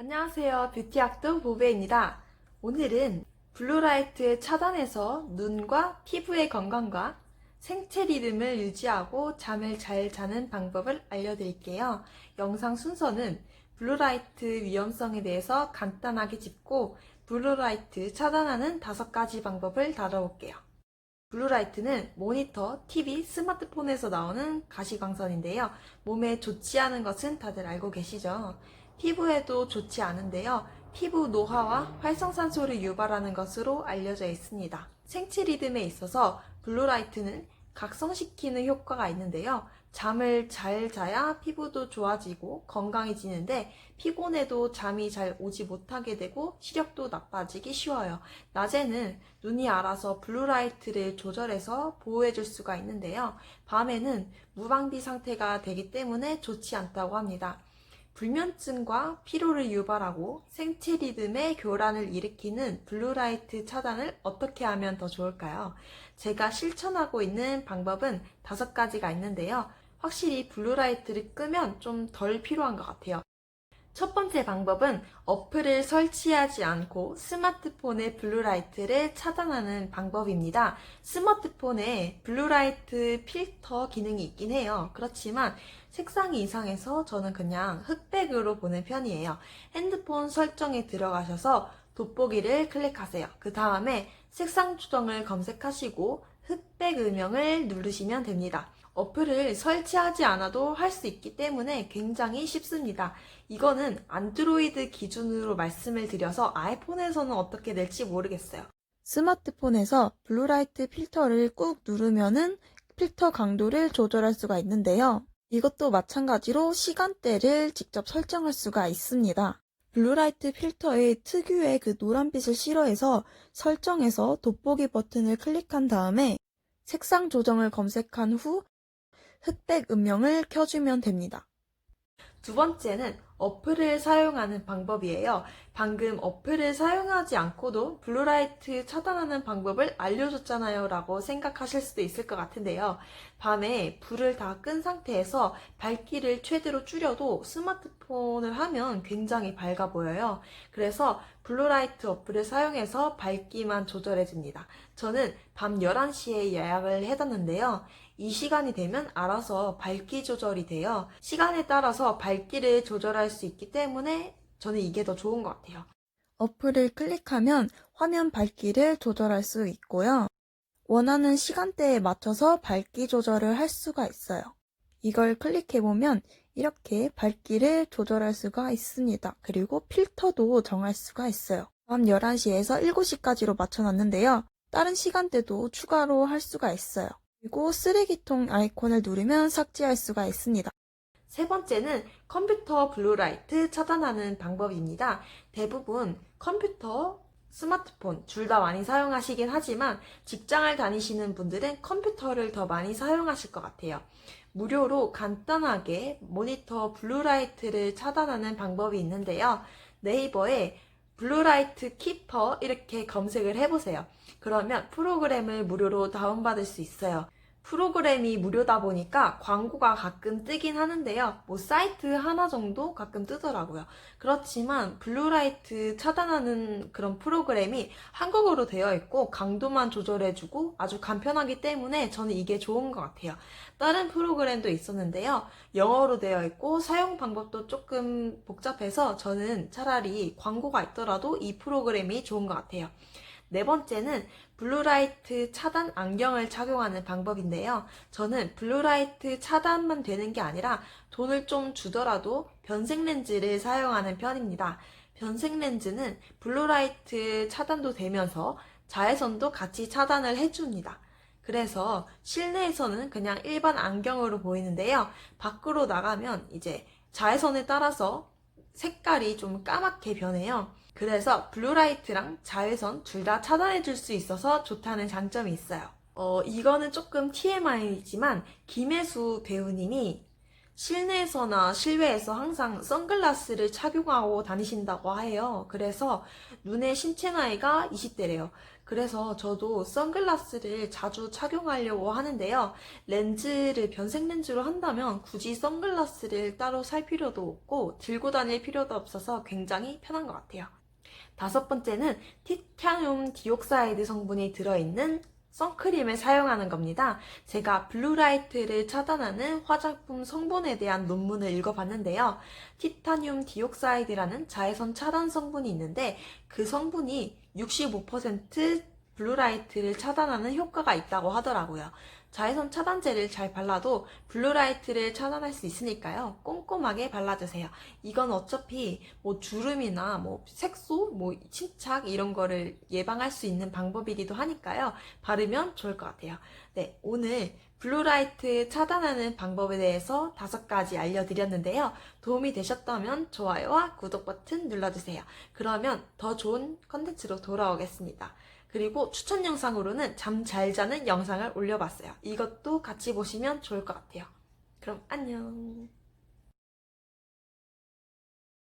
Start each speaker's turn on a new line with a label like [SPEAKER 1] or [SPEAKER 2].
[SPEAKER 1] 안녕하세요. 뷰티학도 보배입니다. 오늘은 블루라이트 차단해서 눈과 피부의 건강과 생체 리듬을 유지하고 잠을 잘 자는 방법을 알려드릴게요. 영상 순서는 블루라이트 위험성에 대해서 간단하게 짚고 블루라이트 차단하는 다섯 가지 방법을 다뤄볼게요. 블루라이트는 모니터, TV, 스마트폰에서 나오는 가시광선인데요. 몸에 좋지 않은 것은 다들 알고 계시죠? 피부에도 좋지 않은데요. 피부 노화와 활성산소를 유발하는 것으로 알려져 있습니다. 생체 리듬에 있어서 블루라이트는 각성시키는 효과가 있는데요. 잠을 잘 자야 피부도 좋아지고 건강해지는데 피곤해도 잠이 잘 오지 못하게 되고 시력도 나빠지기 쉬워요. 낮에는 눈이 알아서 블루라이트를 조절해서 보호해줄 수가 있는데요. 밤에는 무방비 상태가 되기 때문에 좋지 않다고 합니다. 불면증과 피로를 유발하고 생체 리듬의 교란을 일으키는 블루라이트 차단을 어떻게 하면 더 좋을까요? 제가 실천하고 있는 방법은 다섯 가지가 있는데요. 확실히 블루라이트를 끄면 좀덜 필요한 것 같아요. 첫 번째 방법은 어플을 설치하지 않고 스마트폰의 블루라이트를 차단하는 방법입니다. 스마트폰에 블루라이트 필터 기능이 있긴 해요. 그렇지만 색상이 이상해서 저는 그냥 흑백으로 보는 편이에요. 핸드폰 설정에 들어가셔서 돋보기를 클릭하세요. 그 다음에 색상 조정을 검색하시고 흑백 음영을 누르시면 됩니다. 어플을 설치하지 않아도 할 수 있기 때문에 굉장히 쉽습니다. 이거는 안드로이드 기준으로 말씀을 드려서 아이폰에서는 어떻게 될지 모르겠어요. 스마트폰에서 블루라이트 필터를 꾹 누르면은 필터 강도를 조절할 수가 있는데요. 이것도 마찬가지로 시간대를 직접 설정할 수가 있습니다. 블루라이트 필터의 특유의 그 노란빛을 싫어해서 설정해서 돋보기 버튼을 클릭한 다음에 색상 조정을 검색한 후 흑백 음영을 켜주면 됩니다. 두 번째는 어플을 사용하는 방법이에요. 방금 어플을 사용하지 않고도 블루라이트 차단하는 방법을 알려줬잖아요 라고 생각하실 수도 있을 것 같은데요. 밤에 불을 다 끈 상태에서 밝기를 최대로 줄여도 스마트폰을 하면 굉장히 밝아 보여요. 그래서 블루라이트 어플을 사용해서 밝기만 조절해 줍니다. 저는 밤 11시에 예약을 해뒀는데요. 이 시간이 되면 알아서 밝기 조절이 돼요. 시간에 따라서 밝기를 조절할 수 있기 때문에 저는 이게 더 좋은 것 같아요. 어플을 클릭하면 화면 밝기를 조절할 수 있고요. 원하는 시간대에 맞춰서 밝기 조절을 할 수가 있어요. 이걸 클릭해보면 이렇게 밝기를 조절할 수가 있습니다. 그리고 필터도 정할 수가 있어요. 밤 11시에서 7시까지로 맞춰놨는데요. 다른 시간대도 추가로 할 수가 있어요. 그리고 쓰레기통 아이콘을 누르면 삭제할 수가 있습니다. 세 번째는 컴퓨터 블루라이트 차단하는 방법입니다. 대부분 컴퓨터, 스마트폰 둘 다 많이 사용하시긴 하지만 직장을 다니시는 분들은 컴퓨터를 더 많이 사용하실 것 같아요. 무료로 간단하게 모니터 블루라이트를 차단하는 방법이 있는데요. 네이버에 블루라이트 키퍼 이렇게 검색을 해보세요. 그러면 프로그램을 무료로 다운받을 수 있어요. 프로그램이 무료다 보니까 광고가 가끔 뜨긴 하는데요. 뭐 사이트 하나 정도 가끔 뜨더라고요. 그렇지만 블루라이트 차단하는 그런 프로그램이 한국어로 되어 있고 강도만 조절해주고 아주 간편하기 때문에 저는 이게 좋은 것 같아요. 다른 프로그램도 있었는데요. 영어로 되어 있고 사용 방법도 조금 복잡해서 저는 차라리 광고가 있더라도 이 프로그램이 좋은 것 같아요. 네 번째는 블루라이트 차단 안경을 착용하는 방법인데요. 저는 블루라이트 차단만 되는 게 아니라 돈을 좀 주더라도 변색 렌즈를 사용하는 편입니다. 변색 렌즈는 블루라이트 차단도 되면서 자외선도 같이 차단을 해줍니다. 그래서 실내에서는 그냥 일반 안경으로 보이는데요. 밖으로 나가면 이제 자외선에 따라서 색깔이 좀 까맣게 변해요. 그래서 블루라이트랑 자외선 둘 다 차단해 줄 수 있어서 좋다는 장점이 있어요. 어, 이거는 조금 TMI이지만 김혜수 배우님이 실내에서나 실외에서 항상 선글라스를 착용하고 다니신다고 해요. 그래서 눈의 신체 나이가 20대래요. 그래서 저도 선글라스를 자주 착용하려고 하는데요. 렌즈를 변색 렌즈로 한다면 굳이 선글라스를 따로 살 필요도 없고 들고 다닐 필요도 없어서 굉장히 편한 것 같아요. 다섯 번째는 티타늄 디옥사이드 성분이 들어있는 선크림을 사용하는 겁니다. 제가 블루라이트를 차단하는 화장품 성분에 대한 논문을 읽어봤는데요. 티타늄 디옥사이드라는 자외선 차단 성분이 있는데 그 성분이 65% 블루라이트를 차단하는 효과가 있다고 하더라고요. 자외선 차단제를 잘 발라도 블루라이트를 차단할 수 있으니까요. 꼼꼼하게 발라주세요. 이건 어차피 뭐 주름이나 뭐 색소, 뭐 침착 이런 거를 예방할 수 있는 방법이기도 하니까요. 바르면 좋을 것 같아요. 네, 오늘 블루라이트 차단하는 방법에 대해서 다섯 가지 알려드렸는데요. 도움이 되셨다면 좋아요와 구독 버튼 눌러주세요. 그러면 더 좋은 컨텐츠로 돌아오겠습니다. 그리고 추천 영상으로는 잠 잘 자는 영상을 올려봤어요. 이것도 같이 보시면 좋을 것 같아요. 그럼 안녕.